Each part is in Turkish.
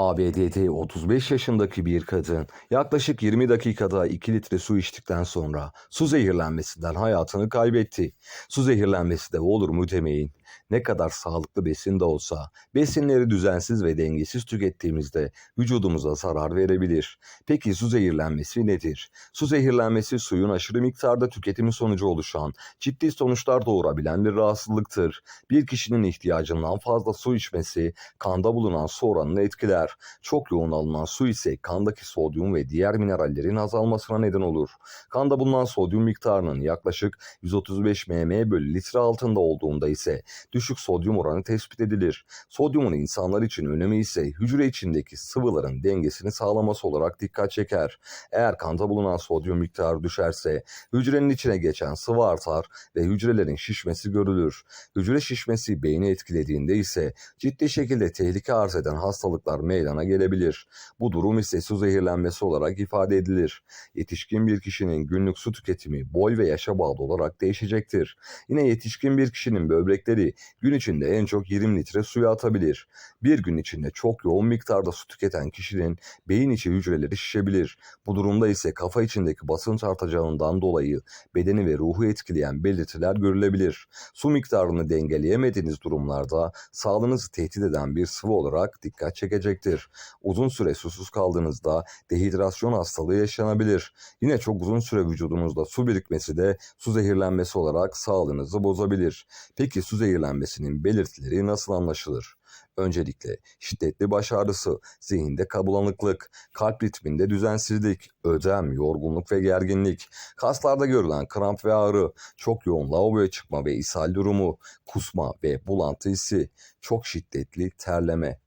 ABD'de 35 yaşındaki bir kadın yaklaşık 20 dakikada 2 litre su içtikten sonra su zehirlenmesinden hayatını kaybetti. Su zehirlenmesi de olur mu demeyin. Ne kadar sağlıklı besin de olsa besinleri düzensiz ve dengesiz tükettiğimizde vücudumuza zarar verebilir. Peki su zehirlenmesi nedir? Su zehirlenmesi suyun aşırı miktarda tüketimi sonucu oluşan ciddi sonuçlar doğurabilen bir rahatsızlıktır. Bir kişinin ihtiyacından fazla su içmesi kanda bulunan su oranını etkiler. Çok yoğun alınan su ise kandaki sodyum ve diğer minerallerin azalmasına neden olur. Kanda bulunan sodyum miktarının yaklaşık 135 mm bölü litre altında olduğunda ise düşük sodyum oranı tespit edilir. Sodyumun insanlar için önemi ise hücre içindeki sıvıların dengesini sağlaması olarak dikkat çeker. Eğer kanda bulunan sodyum miktarı düşerse hücrenin içine geçen sıvı artar ve hücrelerin şişmesi görülür. Hücre şişmesi beyni etkilediğinde ise ciddi şekilde tehlike arz eden hastalıklar meydana gelebilir. Bu durum ise su zehirlenmesi olarak ifade edilir. Yetişkin bir kişinin günlük su tüketimi boy ve yaşa bağlı olarak değişecektir. Yine yetişkin bir kişinin böbrekleri gün içinde en çok 20 litre suya atabilir. Bir gün içinde çok yoğun miktarda su tüketen kişinin beyin içi hücreleri şişebilir. Bu durumda ise kafa içindeki basınç artacağından dolayı bedeni ve ruhu etkileyen belirtiler görülebilir. Su miktarını dengeleyemediğiniz durumlarda sağlığınızı tehdit eden bir sıvı olarak dikkat çekecektir. Uzun süre susuz kaldığınızda dehidrasyon hastalığı yaşanabilir. Yine çok uzun süre vücudunuzda su birikmesi de su zehirlenmesi olarak sağlığınızı bozabilir. Peki su zehirlenmesinin belirtileri nasıl anlaşılır? Öncelikle şiddetli baş ağrısı, zihinde kabulanıklık, kalp ritminde düzensizlik, ödem, yorgunluk ve gerginlik, kaslarda görülen kramp ve ağrı, çok yoğun lavaboya çıkma ve ishal durumu, kusma ve bulantı hissi, çok şiddetli terleme.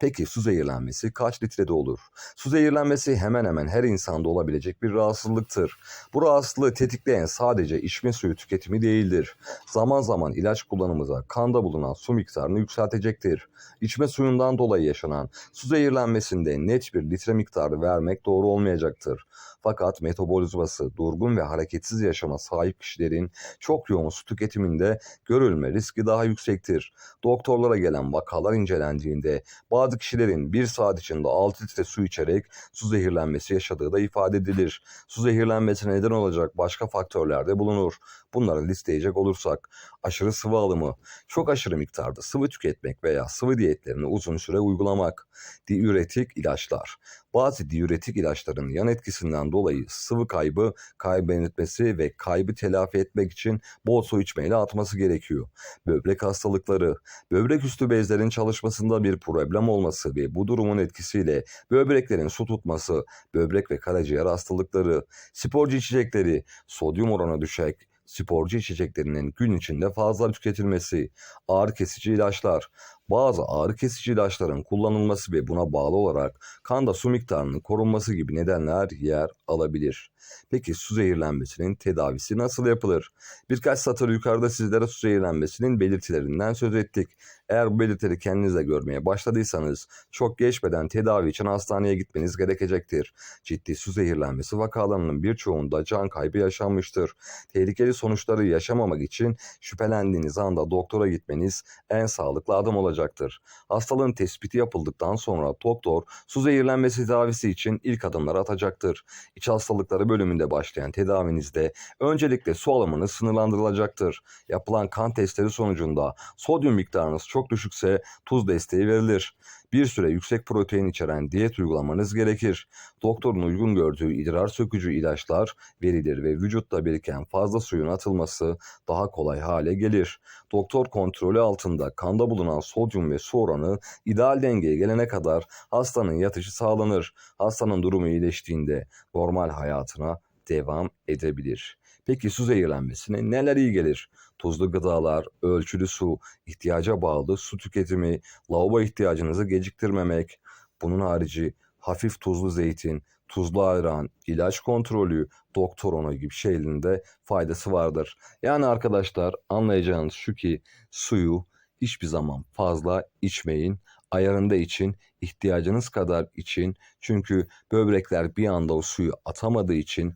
Peki su zehirlenmesi kaç litrede olur? Su zehirlenmesi hemen hemen her insanda olabilecek bir rahatsızlıktır. Bu rahatsızlığı tetikleyen sadece içme suyu tüketimi değildir. Zaman zaman ilaç kullanımıza kanda bulunan su miktarını yükseltecektir. İçme suyundan dolayı yaşanan su zehirlenmesinde net bir litre miktarı vermek doğru olmayacaktır. Fakat metabolizması durgun ve hareketsiz yaşama sahip kişilerin çok yoğun su tüketiminde görülme riski daha yüksektir. Doktorlara gelen vakalar incelendiğinde bazı kişilerin bir saat içinde 6 litre su içerek su zehirlenmesi yaşadığı da ifade edilir. Su zehirlenmesine neden olacak başka faktörler de bulunur. Bunları listeleyecek olursak aşırı sıvı alımı, çok aşırı miktarda sıvı tüketmek veya sıvı diyetlerini uzun süre uygulamak, diüretik ilaçlar. Bazı diüretik ilaçların yan etkisinden dolayı sıvı kaybı kaybetmesi ve kaybı telafi etmek için bol su içmeyle atması gerekiyor. Böbrek hastalıkları, böbrek üstü bezlerin çalışmasında bir problem olması ve bu durumun etkisiyle böbreklerin su tutması, böbrek ve karaciğer hastalıkları, sporcu içecekleri, sodyum oranı düşük, sporcu içeceklerinin gün içinde fazla tüketilmesi, ağrı kesici ilaçlar, bazı ağrı kesici ilaçların kullanılması ve buna bağlı olarak kanda su miktarının korunması gibi nedenler yer alabilir. Peki su zehirlenmesinin tedavisi nasıl yapılır? Birkaç satır yukarıda sizlere su zehirlenmesinin belirtilerinden söz ettik. Eğer bu belirtileri kendinizde görmeye başladıysanız çok geçmeden tedavi için hastaneye gitmeniz gerekecektir. Ciddi su zehirlenmesi vakalarının birçoğunda can kaybı yaşanmıştır. Tehlikeli sonuçları yaşamamak için şüphelendiğiniz anda doktora gitmeniz en sağlıklı adım olacaktır. Hastalığın tespiti yapıldıktan sonra doktor su zehirlenmesi tedavisi için ilk adımları atacaktır. İç hastalıkları bölümünde başlayan tedavinizde öncelikle su alımınız sınırlandırılacaktır. Yapılan kan testleri sonucunda sodyum miktarınız çok düşükse tuz desteği verilir. Bir süre yüksek protein içeren diyet uygulamanız gerekir. Doktorun uygun gördüğü idrar sökücü ilaçlar verilir ve vücutta biriken fazla suyun atılması daha kolay hale gelir. Doktor kontrolü altında kanda bulunan sodyum ve su oranı ideal dengeye gelene kadar hastanın yatışı sağlanır. Hastanın durumu iyileştiğinde normal hayatına devam edebilir. Peki su zehirlenmesine neler iyi gelir? Tuzlu gıdalar, ölçülü su, ihtiyaca bağlı su tüketimi, lavabo ihtiyacınızı geciktirmemek, bunun harici hafif tuzlu zeytin, tuzlu ayran, ilaç kontrolü, doktor onayı gibi şeylerinde faydası vardır. Yani arkadaşlar anlayacağınız şu ki suyu hiçbir zaman fazla içmeyin. Ayarında için, ihtiyacınız kadar için. Çünkü böbrekler bir anda o suyu atamadığı için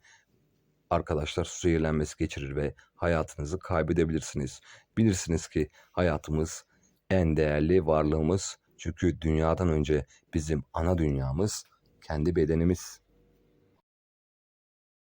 arkadaşlar su zehirlenmesi geçirir ve hayatınızı kaybedebilirsiniz. Bilirsiniz ki hayatımız en değerli varlığımız Çünkü dünyadan önce bizim ana dünyamız kendi bedenimiz.